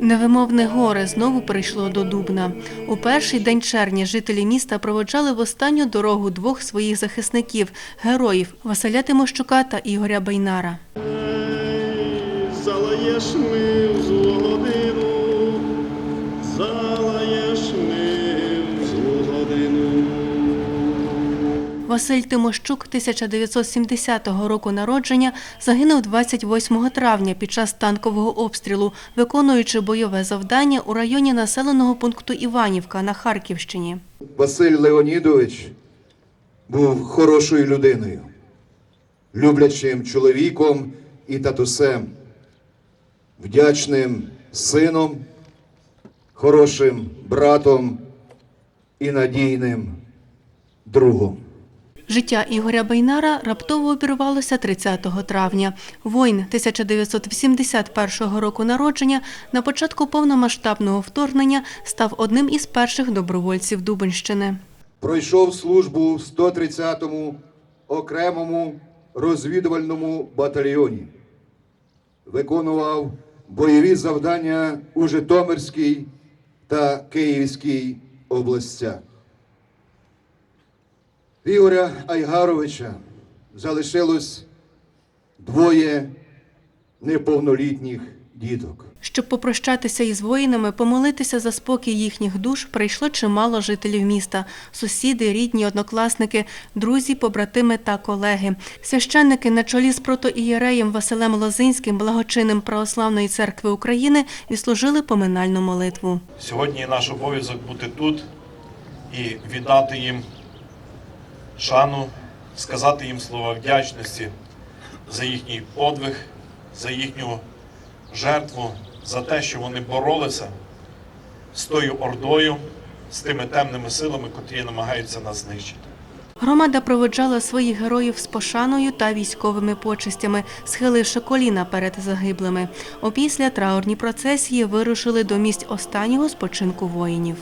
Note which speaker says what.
Speaker 1: Невимовне горе знову прийшло до Дубна. У перший день червня жителі міста проводжали в останню дорогу двох своїх захисників героїв Василя Тимощука та Ігоря Байнара.
Speaker 2: Залаєш
Speaker 1: Василь Тимощук 1970 року народження загинув 28 травня під час танкового обстрілу, виконуючи бойове завдання у районі населеного пункту Іванівка на Харківщині.
Speaker 3: Василь Леонідович був хорошою людиною, люблячим чоловіком і татусем, вдячним сином, хорошим братом і надійним другом.
Speaker 1: Життя Ігоря Байнара раптово обірвалося 30 травня. Воїн 1981 року народження на початку повномасштабного вторгнення став одним із перших добровольців Дубенщини.
Speaker 3: Пройшов службу в 130-му окремому розвідувальному батальйоні. Виконував бойові завдання у Житомирській та Київській областях. В Ігоря Айгаровича залишилось двоє неповнолітніх діток.
Speaker 1: Щоб попрощатися із воїнами, помолитися за спокій їхніх душ, прийшло чимало жителів міста: сусіди, рідні, однокласники, друзі, побратими та колеги. Священники на чолі з протоієреєм Василем Лозинським, благочинним Православної церкви України, відслужили поминальну молитву.
Speaker 4: Сьогодні наш обов'язок бути тут і віддати їм шану, сказати їм слова вдячності за їхній подвиг, за їхню жертву, за те, що вони боролися з тою ордою, з тими темними силами, котрі намагаються нас знищити.
Speaker 1: Громада проводжала своїх героїв з пошаною та військовими почестями, схиливши коліна перед загиблими. Опісля траурні процесії вирушили до місць останнього спочинку воїнів.